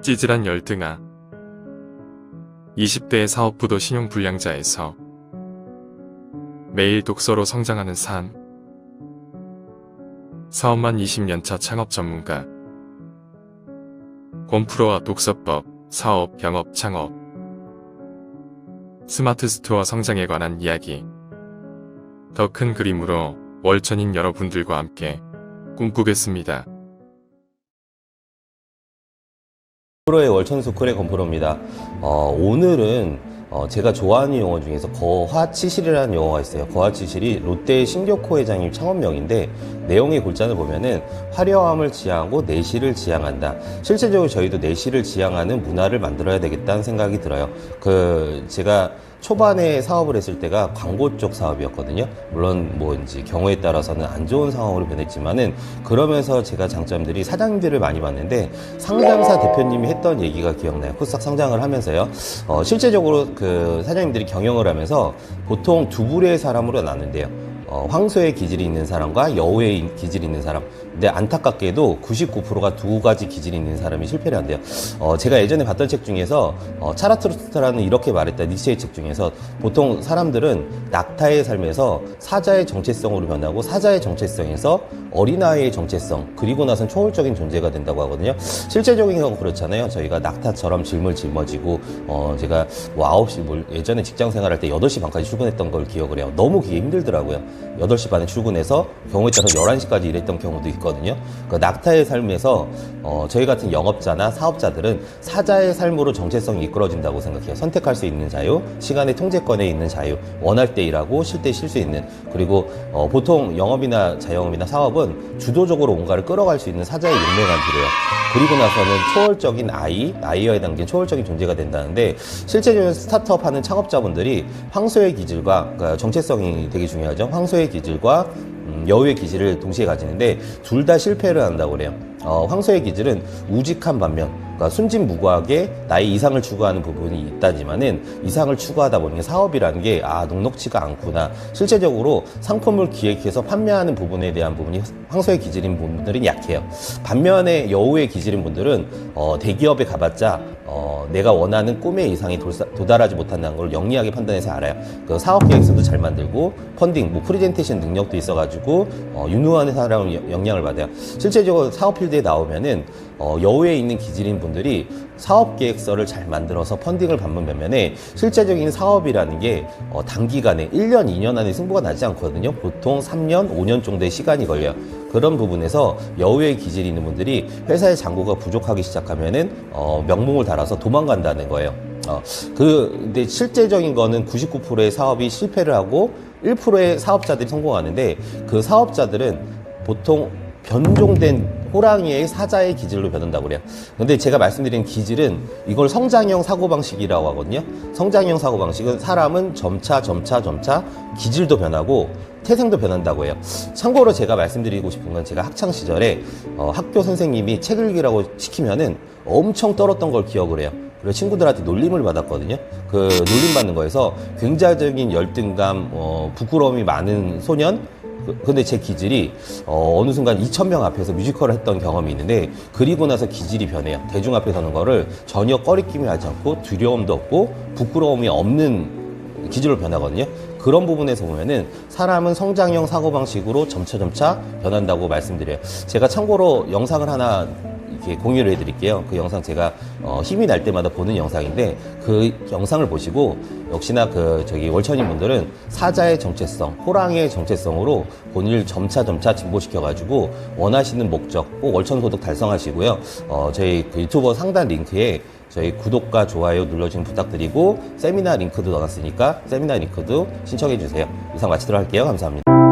찌질한 열등아. 20대의 사업부도 신용불량자에서 매일 독서로 성장하는 삶 사업만 20년차 창업 전문가. 곰프로와 독서법, 사업, 영업, 창업. 스마트 스토어 성장에 관한 이야기. 더 큰 그림으로 월천인 여러분들과 함께 꿈꾸겠습니다. 프로의 월천소클의 건프로입니다. 어, 오늘은 어, 제가 좋아하는 용어 중에서 거화치실이라는 용어가 있어요. 거화치실이 롯데 신격호 회장님 창업명인데 내용의 골자를 보면은 화려함을 지향하고 내실을 지향한다. 실제적으로 저희도 내실을 지향하는 문화를 만들어야 되겠다는 생각이 들어요. 그 제가 초반에 사업을 했을 때가 광고 쪽 사업이었거든요. 물론 뭐 이제 경우에 따라서는 안 좋은 상황으로 변했지만은 그러면서 제가 장점들이 사장님들을 많이 봤는데 상장사 대표님이 했던 얘기가 기억나요. 코스닥 상장을 하면서요. 어, 실제적으로 그 사장님들이 경영을 하면서 보통 두 부류의 사람으로 나눈대요. 어, 황소의 기질이 있는 사람과 여우의 기질이 있는 사람. 근데 안타깝게도 99%가 두 가지 기질이 있는 사람이 실패를 한대요. 어, 제가 예전에 봤던 책 중에서 어, 차라트루스트라는 이렇게 말했다. 니체의 책 중에서 보통 사람들은 낙타의 삶에서 사자의 정체성으로 변하고 사자의 정체성에서 어린아이의 정체성 그리고 나선 초월적인 존재가 된다고 하거든요. 실제적인 경우 그렇잖아요. 저희가 낙타처럼 짊을 짊어지고 어, 제가 뭐 9시 뭘 예전에 직장 생활할 때 8시 반까지 출근했던 걸 기억을 해요. 너무 그게 힘들더라고요. 8시 반에 출근해서 경우에 따라서 11시까지 일했던 경우도 있거든요. 그 낙타의 삶에서 어, 저희 같은 영업자나 사업자들은 사자의 삶으로 정체성이 이끌어진다고 생각해요. 선택할 수 있는 자유, 시간의 통제권에 있는 자유, 원할 때 일하고 쉴 때 쉴 수 있는 그리고 어, 보통 영업이나 자영업이나 사업은 주도적으로 뭔가를 끌어갈 수 있는 사자의 용맹한 필요해요. 그리고 나서는 초월적인 아이, 아이어에 담긴 초월적인 존재가 된다는데 실제적인 스타트업 하는 창업자분들이 황소의 기질과 그러니까 정체성이 되게 중요하죠. 황 소의 기질과 음, 여우의 기질을 동시에 가지는데 둘 다 실패를 한다고 그래요. 어, 황소의 기질은 우직한 반면, 그러니까 순진무구하게 나의 이상을 추구하는 부분이 있다지만은 이상을 추구하다 보니 사업이라는 게 아 녹록치가 않구나. 실제적으로 상품을 기획해서 판매하는 부분에 대한 부분이 황소의 기질인 분들은 약해요. 반면에 여우의 기질인 분들은 어, 대기업에 가봤자 어, 내가 원하는 꿈의 이상이 돌사- 도달하지 못한다는 걸 영리하게 판단해서 알아요. 그 사업 계획서도 잘 만들고 펀딩, 뭐 프리젠테이션 능력도 있어가지고 어, 유능한 사람을 영- 영향을 받아요. 실제적으로 사업 필드에 나오면은 어, 여우에 있는 기질인 분들이 사업 계획서를 잘 만들어서 펀딩을 받는 반면에 실제적인 사업이라는 게 어, 단기간에 1년, 2년 안에 승부가 나지 않거든요. 보통 3년, 5년 정도의 시간이 걸려요. 그런 부분에서 여우의 기질이 있는 분들이 회사의 잔고가 부족하기 시작하면은 어, 명목을 달아 서 도망간다는 거예요. 어, 그, 근데 실제적인 거는 99%의 사업이 실패를 하고 1%의 사업자들이 성공하는데 그 사업자들은 보통 변종된 호랑이의 사자의 기질로 변한다고 그래요. 근데 제가 말씀드린 기질은 이걸 성장형 사고방식이라고 하거든요. 성장형 사고방식은 사람은 점차 점차 점차 기질도 변하고 태생도 변한다고 해요. 참고로 제가 말씀드리고 싶은 건 제가 학창 시절에 어, 학교 선생님이 책 읽으라고 시키면은 엄청 떨었던 걸 기억을 해요. 그리고 친구들한테 놀림을 받았거든요. 그 놀림 받는 거에서 굉장적인 열등감, 어, 부끄러움이 많은 소년, 그- 근데 제 기질이 어, 느 순간 2,000명 앞에서 뮤지컬을 했던 경험이 있는데 그리고 나서 기질이 변해요. 대중 앞에 서는 거를 전혀 꺼리낌이 하지 않고 두려움도 없고 부끄러움이 없는 기질로 변하거든요. 그런 부분에서 보면은 사람은 성장형 사고방식으로 점차점차 변한다고 말씀드려요. 제가 참고로 영상을 하나 이렇게 공유를 해드릴게요. 그 영상 제가 어, 힘이 날 때마다 보는 영상인데 그 영상을 보시고 역시나 그 저기 월천인 분들은 사자의 정체성, 호랑이의 정체성으로 본인을 점차 점차 진보시켜가지고 원하시는 목적 꼭 월천 소득 달성하시고요. 어, 저희 그 유튜버 상단 링크에 저희 구독과 좋아요 눌러주시면 부탁드리고 세미나 링크도 넣어놨으니까 세미나 링크도 신청해 주세요. 이상 마치도록 할게요. 감사합니다.